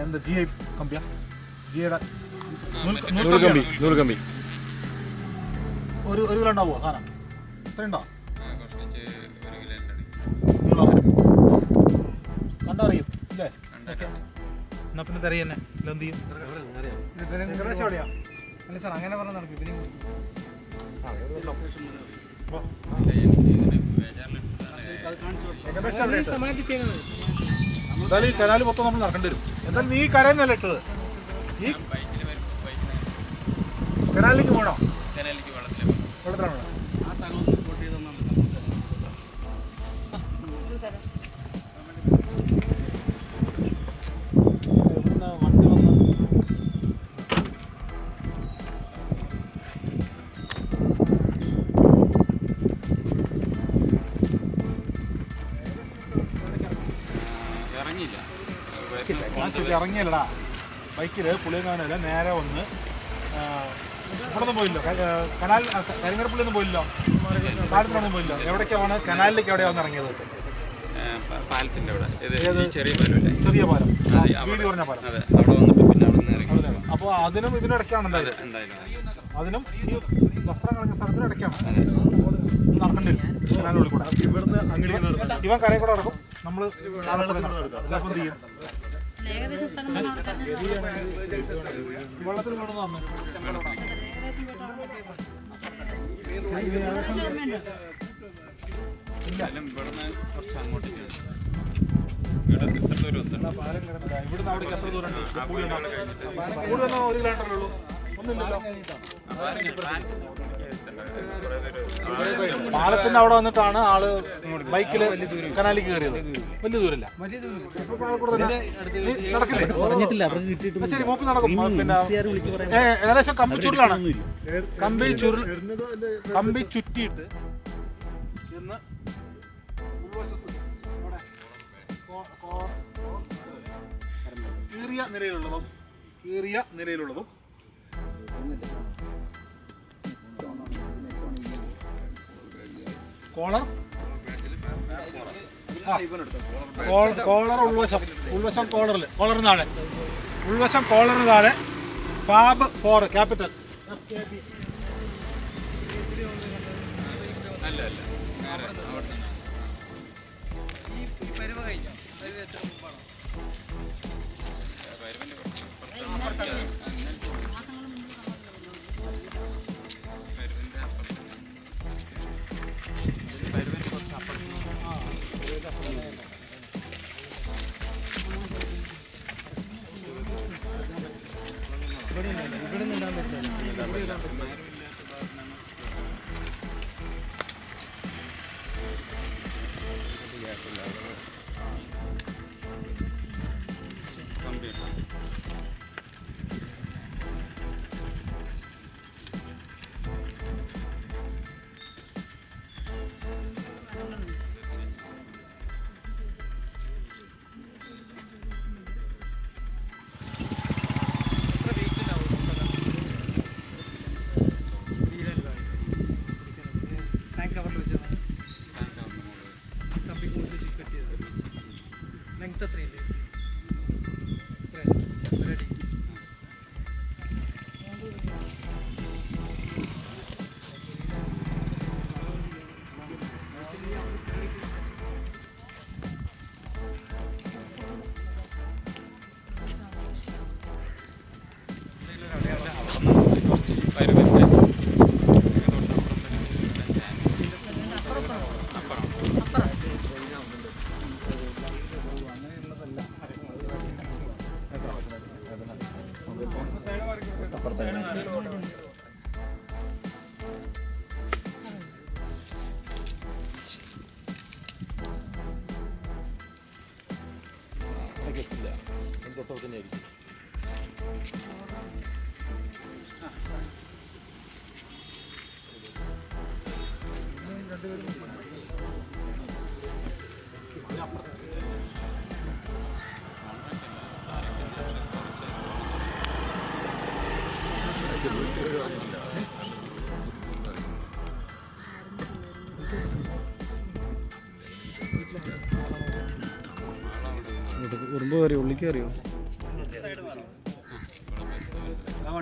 എന്താ G I കമ്പിയാ? ജിയുടെ നൂറ് കമ്പി നൂറ് കമ്പി ഒരു ഒരു കിലോ ഉണ്ടാവുമോ? സാധനം? ഇത്ര ഉണ്ടോ കണ്ടറിയും അല്ലേ ഉണ്ടാക്കാം എന്നാ പിന്നെ തെറിയ തന്നെ. ഇല്ല എന്ത് ചെയ്യും? അല്ല സാർ അങ്ങനെ പറഞ്ഞാൽ നടക്കും. ഇല്ല, ബേജാറിലിട്ടതാണ് ഏകദേശം എന്തായാലും ഈ കനാല് മൊത്തം നമ്മൾ നടക്കേണ്ടി വരും. എന്തായാലും നീ ഈ കരയെന്നല്ല ഇട്ടത്. ഈ കനാലിലേക്ക് പോകണോ വെള്ളത്തിലാണ്. ചെയ്തോ ആ സ്ഥലം ഞാൻ ശരി ഇറങ്ങിയല്ലടാ. ബൈക്കിൽ പുളിയങ്ങാനല്ല നേരെ വന്ന് ഇവിടൊന്നും പോയില്ലോ. കനാൽ കരിങ്ങര ക- കരിങ്ങരപ്പള്ളിയൊന്നും പോയില്ലോ. പാലത്തിനൊന്നും പോയില്ലോ. എവിടേക്കാണ്? കനാലിലേക്ക് എവിടെയാണ് വന്ന് ഇറങ്ങിയത് പാലത്തിന്റെ അവിടെ. ഈ ചെറിയ പാലം ചെറിയ പാലം. കുറഞ്ഞ പാലം. അതെ അവിടെ വന്നിട്ട് പിന്നെ അവിടെ നിന്ന് ഇറങ്ങി. അപ്പോൾ അതിനും ഇതിനിടയ്ക്കാണ് അതിനും ഈ വസ്ത്രം കളഞ്ഞ സ്ഥലത്തിന് ഇടയ്ക്കാണ്. നടക്കേണ്ടി വരും കനാലിനുള്ളിൽ കൂടെ. ഇവൻ കരയിൽ കൂടെ നടക്കും. നമ്മൾ ഇതപ്പം ചെയ്യും? ഏകദേശം സ്ഥലം വെള്ളത്തിൽ ഇവിടുന്ന് അവിടേക്ക് എത്ര ദൂരം ഉണ്ട് കൂടി വന്നാൽ കൂടി വന്നാൽ ഒരു കിലോമീറ്റർ ഉള്ളൂ ഒന്നുമില്ലല്ലോ പാലത്തിന്റെ അവിടെ വന്നിട്ടാണ് ആൾ ബൈക്കിൽ കനാലിക്ക് കയറിയത്. വലിയ ദൂരമില്ല. നടക്കില്ലേ? ശരി മൂപ്പി നടക്കും. പിന്നെ ഏകദേശം കമ്പി ചുരുളാണ്. കമ്പി ചുരുൾ കമ്പി ചുറ്റിയിട്ട് ചെന്ന് കീറിയ നിലയിലുള്ളതും കീറിയ നിലയിലുള്ളതും കോളർ? കോളർ. ഉൾവശം. ഉൾവശം കോളറിൽ കോളറിന് താഴെ. ഉൾവശം കോളറിന് താഴെ. Fab four capital. ഈ കഴിഞ്ഞോ പരുവ എത്ര മുമ്പാണോ ഇവിടെ ലെങ്ത് എത്രയില്ലേ അപ്പുറത്തേക്ക്. പറ്റത്തില്ല തൊട്ടപ്പുറത്തന്നെ ആയിരിക്കും ഉറുമ്പ് കയറി ഉള്ളിക്ക് കയറിയോ ആ